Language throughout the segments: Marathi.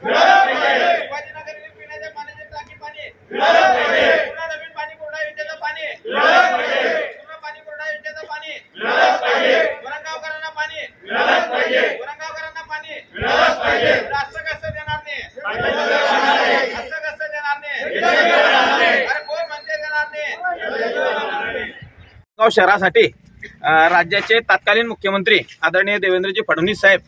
शिवाजीनगर येथील पिण्याच्या पाण्याच्या टाकी पाणी. पूर्ण नवीन पाणी पुरवठा योजनेचं पाणी. पूर्ण पाणी पुरवठा योजनेचं पाणी. वरणगावकरांना पाणी. वरणगावकरांना पाणी. असं कसं देणार नाही. असं कसं देणार नाही. अरे कोण म्हणते देणार नाही? गाव शहरासाठी राज्याचे तत्कालीन मुख्यमंत्री आदरणीय देवेंद्रजी फडणवीस साहेब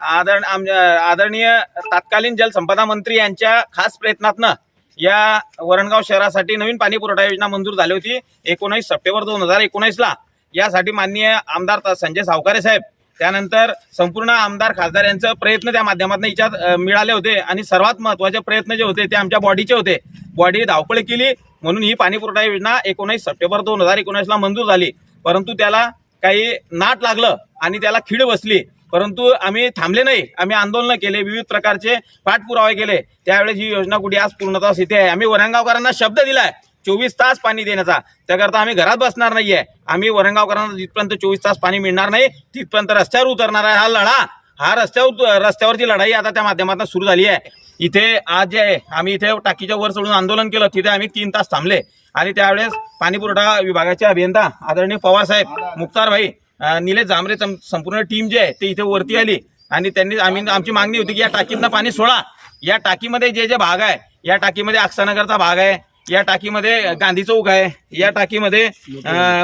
आदर आम- आदरणीय तत्कालीन जलसंपदा मंत्री यांच्या खास प्रयत्नातनं या वरणगाव शहरासाठी नवीन पाणी पुरवठा योजना मंजूर झाली होती. एकोणीस सप्टेंबर दोन हजार एकोणीसला यासाठी माननीय आमदार संजय सावकारे साहेब त्यानंतर संपूर्ण आमदार खासदार यांचं प्रयत्न त्या माध्यमातून याच्यात मिळाले होते. आणि सर्वात महत्त्वाचे प्रयत्न जे होते ते आमच्या बॉडीचे होते. बॉडी धावपळ केली म्हणून ही पाणी पुरवठा योजना एकोणीस सप्टेंबर दोन हजार एकोणीसला मंजूर झाली. परंतु त्याला काही नाट लागलं आणि त्याला खीड बसली. परंतु आम्ही थांबले नाही. आम्ही आंदोलन केले विविध प्रकारचे पाठपुरावे केले. त्यावेळेस ही योजना कुठे आज पूर्णतः स्थिती आहे. आम्ही वरणगावकरांना शब्द दिलाय चोवीस तास पाणी देण्याचा. त्याकरता आम्ही घरात बसणार नाहीये. आम्ही वरणगावकरांना जिथपर्यंत चोवीस तास पाणी मिळणार नाही तिथपर्यंत रस्त्यावर उतरणार आहे हा लढा. हा रस्त्यावर रस्त्यावरची लढाई आता त्या माध्यमातून सुरू झाली आहे. इथे आज जे आहे आम्ही इथे टाकीच्या वर चढून आंदोलन केलं. तिथे आम्ही तीन तास थांबले. आणि त्यावेळेस पाणीपुरवठा विभागाचे अभियंता आदरणीय पवार साहेब मुक्तार भाई निलेश जांभरे संपूर्ण टीम जे आहे ते इथे वरती आली. आणि त्यांनी आम्ही आमची मागणी होती की या टाकीतनं पाणी सोडा. या टाकीमध्ये जे जे भाग आहे या टाकीमध्ये अक्षानगरचा भाग आहे या टाकीमध्ये गांधी चौक आहे या टाकीमध्ये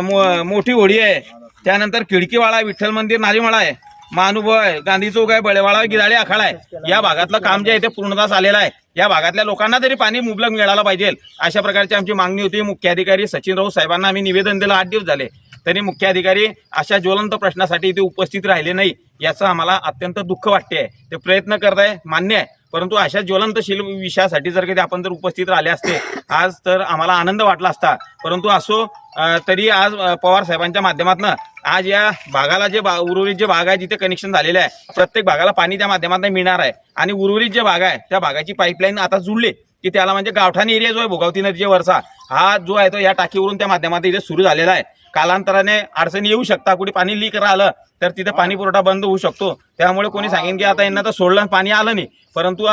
मो- मोठी होडी आहे. त्यानंतर खिडकीवाळा विठ्ठल मंदिर नारीमाळा आहे. महानुभव आहे गांधी चौक आहे बळेवाळा गिराळे आखाडा आहे. या भागातलं काम जे आहे ते पूर्णतास आलेलं आहे. या भागातल्या लोकांना तरी पाणी मुबलक मिळालं पाहिजे. अशा प्रकारची आमची मागणी होती. मुख्याधिकारी सचिन राऊत साहेबांना आम्ही निवेदन दिलं. आठ दिवस झाले. तरी मुख्याधिकारी अशा ज्वलंत प्रश्नासाठी इथे उपस्थित राहिले नाही याचं आम्हाला अत्यंत दुःख वाटते आहे ते प्रयत्न करत आहे मान्य आहे. परंतु अशा ज्वलंतशील विषयासाठी जर कधी आपण जर उपस्थित राहिले असते आज तर आम्हाला आनंद वाटला असता. परंतु असो तरी आज पवार साहेबांच्या माध्यमातून आज या भागाला जे बा- उर्वरित जे भाग आहे जिथे कनेक्शन झालेलं आहे प्रत्येक भागाला पाणी त्या माध्यमातून मिळणार आहे. आणि उर्वरित जे भाग आहे त्या भागाची पाईपलाईन आता जुळली. की त्याला म्हणजे गावठाण एरिया जो आहे भोगावती नदीच्या वरचा हा जो आहे तो या टाकीवरून त्या माध्यमातून इथे सुरू झालेला आहे. कालांतराने अडचणी येऊ शकता. कुठे पाणी लीक राहिलं तर तिथे पाणी पुरवठा बंद होऊ शकतो. त्यामुळे कोणी सांगेन की आता यांना तर सोडलं पाणी आलं नाही. परंतु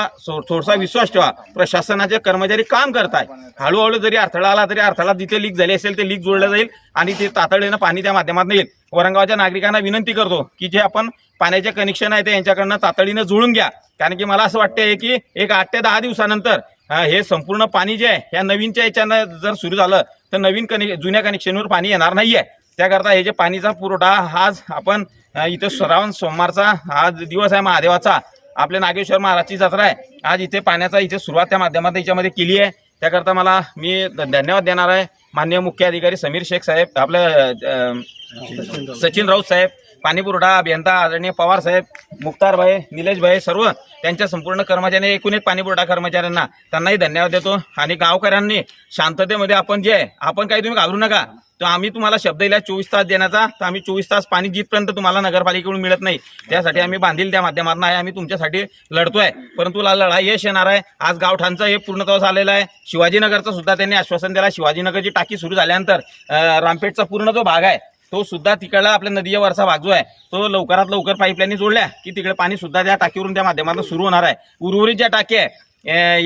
थोडासा विश्वास ठेवा. प्रशासनाचे कर्मचारी काम करताय. हळूहळू जरी अडथळा आला तरी अडथळा जिथे लीक झाली असेल ते लीक जोडलं जाईल आणि ते तातडीनं पाणी त्या माध्यमातून येईल. औरंगाबादच्या नागरिकांना विनंती करतो की जे आपण पाण्याचे कनेक्शन आहे ते यांच्याकडनं तातडीनं जुळून घ्या. कारण की मला असं वाटतंय की एक आठ ते दहा दिवसानंतर हे संपूर्ण पाणी जे आहे ह्या नवीनच्या याच्यानं जर सुरू झालं तर नवीन कने जुन्या कनेक्शनवर पाणी येणार नाही आहे त्याकरता हे जे पाणीचा पुरवठा आज आपण इथं श्रावण सोमवारचा हा दिवस आहे महादेवाचा. आपल्या नागेश्वर महाराजची जत्रा आहे. आज इथे पाण्याचा इथे सुरुवात त्या माध्यमातून याच्यामध्ये केली आहे. त्याकरता मला मी धन्यवाद देणार आहे. माननीय मुख्य अधिकारी समीर शेख साहेब आपलं सचिन राऊत साहेब पाणीपुरवठा अभियंता आदरणीय पवार साहेब मुक्तार भाई निलेश भाई सर्व त्यांच्या संपूर्ण कर्मचाऱ्यांनी एकूण एक पाणीपुरवठा कर्मचाऱ्यांना त्यांनाही धन्यवाद देतो. आणि गावकऱ्यांनी शांततेमध्ये आपण जे आहे आपण काही तुम्ही घाबरू नका. तर आम्ही तुम्हाला शब्द दिला चोवीस तास देण्याचा. तर आम्ही चोवीस तास पाणी जिथपर्यंत तुम्हाला नगरपालिकेकडून मिळत नाही त्यासाठी आम्ही बांधील त्या माध्यमातून आहे. आम्ही तुमच्यासाठी लढतोय. परंतु ला यश येणार आहे. आज गावठाणचं हे पूर्णत्वास आलेलं आहे. शिवाजीनगरचं सुद्धा त्यांनी आश्वासन दिला. शिवाजीनगरची टाकी सुरू झाल्यानंतर रामपेठचा पूर्ण जो भाग आहे तो सुद्धा तिकडला आपल्या नदीच्या वरचा भाग जो आहे. तो लवकरात लवकर पाईपलाईन जोडल्या की तिकडे पाणी सुद्धा त्या टाकीवरून त्या माध्यमातून सुरू होणार आहे. उर्वरित ज्या टाकी आहे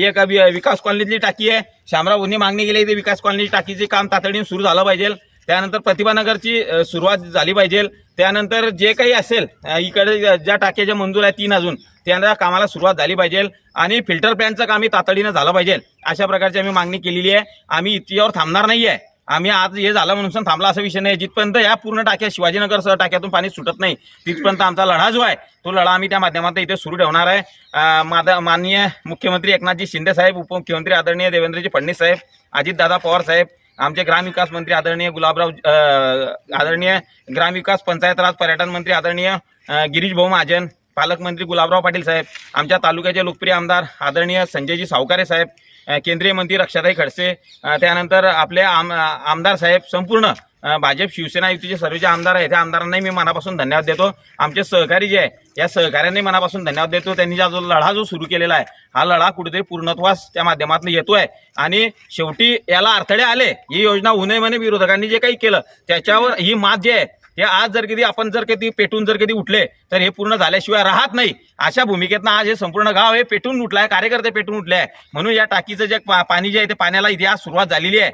एक विकास कॉलनीतली टाकी आहे. शामरावनी मागणी केली आहे, ते विकास कॉलनीची टाकीचे काम तातडीने सुरू झालं पाहिजे. त्यानंतर प्रतिभानगरची सुरुवात झाली पाहिजे. त्यानंतर जे काही असेल इकडे ज्या- टाक्याच्या मंजूर आहेत तीन अजून त्या कामाला सुरुवात झाली पाहिजे. आणि फिल्टर प्लॅनचं कामही तातडीनं झालं पाहिजे. अशा प्रकारची आम्ही मागणी केलेली आहे. आम्ही इतक्यावर थांबणार नाही आहे आम्ही आज हे झालं म्हणून थांबला असा विषय नाही. जिथपर्यंत या पूर्ण टाक्या शिवाजीनगरसह टाक्यातून पाणी सुटत नाही तिथपर्यंत आमचा लढा जो आहे तो लढा आम्ही त्या माध्यमातून इथे सुरू ठेवणार आहे. मादा- माननीय मुख्यमंत्री एकनाथजी शिंदे साहेब उपमुख्यमंत्री आदरणीय देवेंद्रजी फडणवीस साहेब अजितदादा पवार साहेब आमचे ग्रामविकास मंत्री आदरणीय गुलाबराव आदरणीय ग्रामविकास पंचायत राज पर्यटन मंत्री आदरणीय गिरीश भाऊ महाजन पालकमंत्री गुलाबराव पाटील साहेब आमच्या तालुक्याचे लोकप्रिय आमदार आदरणीय संजयजी सावकारे साहेब केंद्रीय मंत्री रक्षाताई खडसे त्यानंतर आपले आम आमदार साहेब संपूर्ण भाजप शिवसेना युतीचे सर्व जे आमदार आहेत त्या आमदारांनाही मी मनापासून धन्यवाद देतो. आमचे सहकारी जे आहे या सहकाऱ्यांनी मनापासून धन्यवाद देतो. त्यांनी जा जो लढा जो सुरू केलेला आहे हा लढा कुठेतरी पूर्णत्वास त्या माध्यमातून आहे. आणि शेवटी याला अडथळे आले ही योजना होऊ नये म्हणे विरोधकांनी जे काही केलं त्याच्यावर ही मात जी आहे हे आज जर कधी आपण जर कधी पेटून जर कधी उठले तर हे पूर्ण झाल्याशिवाय राहत नाही. अशा भूमिकेतनं आज हे संपूर्ण गाव हे पेटून उठलं आहे कार्यकर्ते पेटून उठले आहे. म्हणून या टाकीचं जे पा- पाणी जे आहे ते पाण्याला इथे आज सुरुवात झालेली आहे.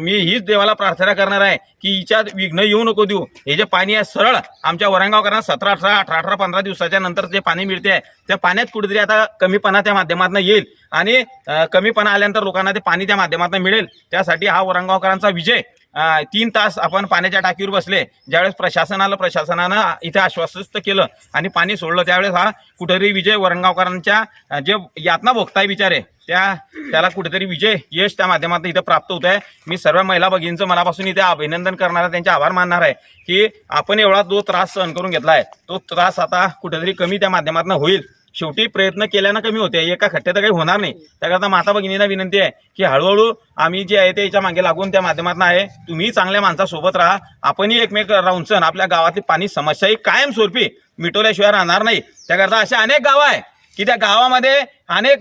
मी हीच देवाला प्रार्थना करणार आहे की हिच्यात विघ्न येऊ नको देऊ. हे जे पाणी आहे सरळ आमच्या वरंगावकरांना सतरा अठरा अठरा अठरा पंधरा दिवसाच्या नंतर जे पाणी मिळते आहे त्या पाण्यात कुठेतरी आता कमीपणा त्या माध्यमातून येईल. आणि कमीपणा आल्यानंतर लोकांना ते पाणी त्या माध्यमातून मिळेल. त्यासाठी हा वरंगावकरांचा विजय तीन तास आपण पाण्याच्या टाकीवर बसले. ज्यावेळेस प्रशासन आलं प्रशासनानं इथे आश्वासस्त केलं आणि पाणी सोडलं. त्यावेळेस हा कुठेतरी विजय वरंगावकरांच्या जे यातना भोगताय बिचारे त्या त्याला कुठेतरी विजय यश त्या माध्यमातून इथं प्राप्त होत आहे मी सर्व महिला भगिनींचं मनापासून इथे अभिनंदन करणार आहे त्यांचे आभार मानणार आहे की आपण एवढा जो त्रास सहन करून घेतला आहे तो त्रास आता कुठेतरी कमी त्या माध्यमातून होईल. शेवटी प्रयत्न केल्यानं कमी होते. एका खट्ट्यात काही होणार नाही. त्याकरता माता भगिनींना विनंती आहे की हळूहळू आम्ही जे आहे ते याच्या मागे लागून त्या माध्यमातून आहे. तुम्ही चांगल्या माणसासोबत राहा. आपणही एकमेक राहून सण. आपल्या गावातली पाणी समस्या ही कायमस्वरूपी मिटवल्याशिवाय राहणार नाही. त्याकरता अशा अनेक गावं आहे की त्या गावामध्ये अनेक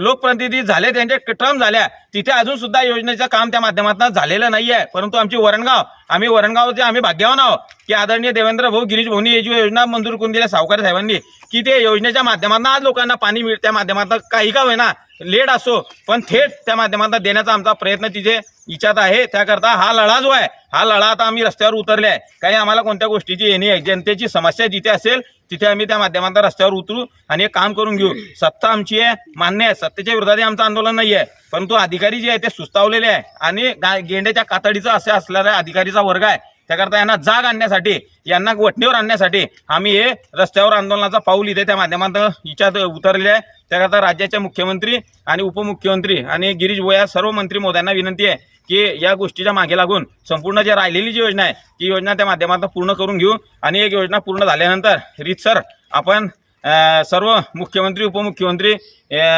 लोकप्रतिनिधी झाले त्यांच्या टर्म झाल्या. तिथे अजून सुद्धा योजनेचं काम त्या माध्यमातून झालेलं नाही आहे परंतु आमची वरणगाव आम्ही वरणगावचे आम्ही भाग्यवान आहोत की आदरणीय देवेंद्र भाऊ गिरीश भाऊनी ही जी योजना मंजूर करून दिल्या सावकार साहेबांनी की ते योजनेच्या माध्यमातून आज लोकांना पाणी मिळ त्या माध्यमातून काही का होईना लेट असो पण थेट त्या माध्यमातून देण्याचा आमचा प्रयत्न तिथे इच्छात आहे त्याकरता हा लढा जो आहे हा लढा आता आम्ही रस्त्यावर उतरले आहे. काही आम्हाला कोणत्या गोष्टीची येणे आहे जनतेची समस्या जिथे असेल तिथे आम्ही त्या माध्यमातून रस्त्यावर उतरू आणि काम करून घेऊ. सत्ता आमची आहे मान्य आहे सत्तेच्या विरोधात आमचं आंदोलन नाही आहे परंतु अधिकारी जे आहे ते सुस्तावलेले आहे आणि गा- गेंड्याच्या कातडीचं असे असणारा अधिकारीचा वर्ग आहे. त्याकरता यांना जाग आणण्यासाठी यांना वटणीवर आणण्यासाठी आम्ही हे रस्त्यावर आंदोलनाचा पाऊल इथे त्या माध्यमातून इच्छात उतरले आहे. त्याकरता राज्याच्या मुख्यमंत्री आणि उपमुख्यमंत्री आणि गिरीश बोया सर्व मंत्री मोद्यांना विनंती आहे की या गोष्टीच्या मागे लागून संपूर्ण जे राहिलेली जी योजना आहे ती योजना त्या माध्यमातून पूर्ण करून घेऊ. आणि एक योजना पूर्ण झाल्यानंतर रीतसर आपण सर्व मुख्यमंत्री उपमुख्यमंत्री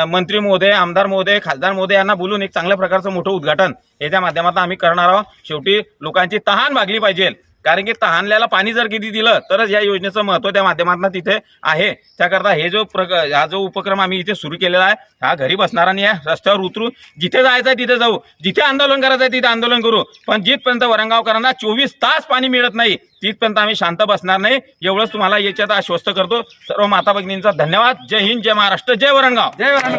मंत्री महोदय आमदार महोदय खासदार महोदय यांना बोलून एक चांगल्या प्रकारचं मोठं उद्घाटन हे त्या माध्यमातून आम्ही करणार आहोत. शेवटी लोकांची तहान भागली पाहिजे. कारण की तहानल्याला पाणी जर किती दिलं तरच या योजनेचं महत्त्व त्या माध्यमातून तिथे आहे. त्याकरता हे जो प्रक हा जो उपक्रम आम्ही इथे सुरू केलेला आहे हा घरी बसणारांनी आहे रस्त्यावर उतरू. जिथे जायचं आहे तिथे जाऊ. जिथे आंदोलन करायचं आहे तिथे आंदोलन करू. पण जिथपर्यंत वरंगावकरांना चोवीस तास पाणी मिळत नाही तिथपर्यंत आम्ही शांत बसणार नाही. एवढंच तुम्हाला याच्यात आश्वस्त करतो. सर्व माता भगिनींचा धन्यवाद. जय हिंद जय महाराष्ट्र जय वरणगाव जय वरणगाव